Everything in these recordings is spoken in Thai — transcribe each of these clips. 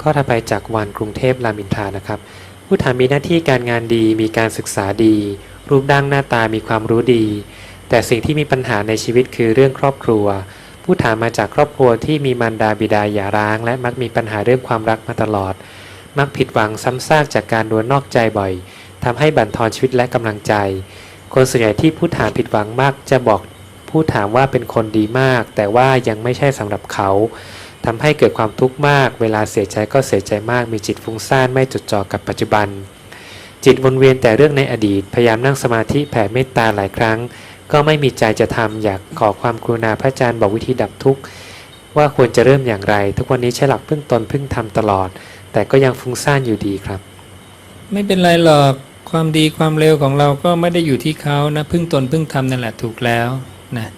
ข้อถัดไปจากวันกรุงเทพรามอินทรานะครับ ผู้ถามมีหน้าที่การงานดีมีการศึกษาดี รูปร่างหน้าตามีความรู้ดี แต่สิ่งที่มีปัญหาในชีวิตคือเรื่องครอบครัว ผู้ถามมาจากครอบครัวที่มีมารดาบิดาหย่าร้าง และมักมีปัญหาเรื่องความรักมาตลอด มักผิดหวังซ้ำซากจากการโดนนอกใจบ่อยทำให้บั่นทอนชีวิตและกำลังใจ คนส่วนใหญ่ที่ผู้ถามผิดหวังมากจะบอกผู้ถามว่าเป็นคนดีมาก แต่ว่ายังไม่ใช่สำหรับเขา ทำให้เกิดความทุกข์มาก เวลาเสียใจก็เสียใจมาก มีจิตฟุ้งซ่านไม่จดจ่อกับปัจจุบัน จิตวนเวียนแต่เรื่องในอดีต พยายามนั่งสมาธิแผ่เมตตาหลายครั้ง ก็ไม่มีใจจะทำอยากขอความกรุณาพระอาจารย์บอกวิธีดับทุกข์ว่าควรจะเริ่มอย่างไร ทุกวันนี้ใช้หลักพึ่งตนพึ่งทำตลอด แต่ก็ยังฟุ้งซ่านอยู่ดีครับ ไม่เป็นไรหรอกความดีความเร็วของเราก็ไม่ได้อยู่ที่เขานะพึ่งตนพึ่งทำนั่นแหละถูกแล้วนะ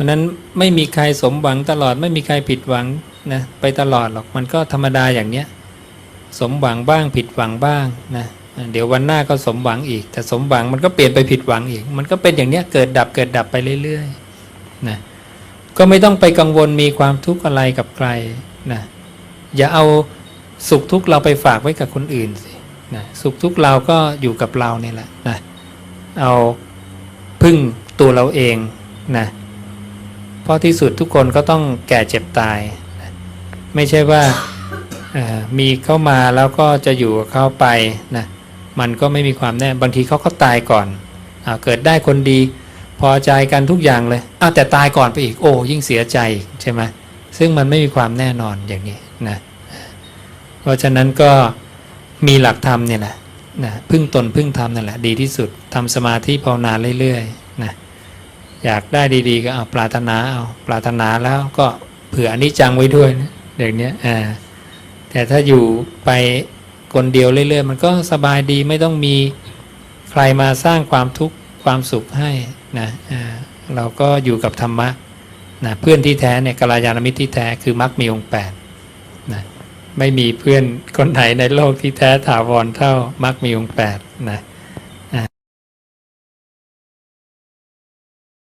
ราะนั้นไม่มีใครสมหวังตลอดไม่มีใครผิดหวังนะไปตลอดหรอกมันก็ธรรมดาอย่างเนี้ยสมหวังบ้างผิดหวังบ้างนะเดี๋ยววันหน้าก็สมหวังอีก แต่สมหวังมันก็เปลี่ยนไปผิดหวังอีก มันก็เป็นอย่างเนี้ยเกิดดับเกิดดับไปเรื่อยๆนะก็ไม่ต้องไปกังวลมีความทุกข์อะไรกับใครนะอย่าเอาสุขทุกข์เราไปฝากไว้กับคนอื่นสินะสุขทุกข์เราก็อยู่กับเราเนี่ยแหละนะเอาพึ่งตัวเราเองนะ ราะที่สุดทุกคนก็ต้องแก่เจ็บตาย ไม่ใช่ว่ามีเข้ามาแล้วก็จะอยู่กับเขาไปนะมันก็ไม่มีความแน่บางทีเขาก็ตายก่อนอเกิดได้คนดี พอใจกันทุกอย่างเลยอ้าวแต่ตายก่อนไปอีกโอ้ยิ่งเสียใจใช่ไหมซึ่งมันไม่มีความแน่นอนอย่างนี้นะเพราะฉะนั้นก็มีหลักธรรมเนี่ยแหละนะพึ่งตนพึ่งธรรมนั่นแหละดีที่สุดทำสมาธิภาวนาเรื่อยๆนะ อยากได้ดี ๆ ก็เอาปรารถนาเอาปรารถนาแล้วก็เผื่ออนิจจังไว้ด้วยนะอย่างเนี้ยอ่าแต่ถ้าอยู่ไปคนเดียวเรื่อยๆ มันก็สบายดีไม่ต้องมีใครมาสร้างความทุกข์ความสุขให้นะเราก็อยู่กับธรรมะนะเพื่อนที่แท้เนี่ยกัลยาณมิตรที่แท้คือมรรคมีองค์แปดนะไม่มีเพื่อนคนไหนในโลกที่แท้ถาวรเท่ามรรคมีองค์แปดนะ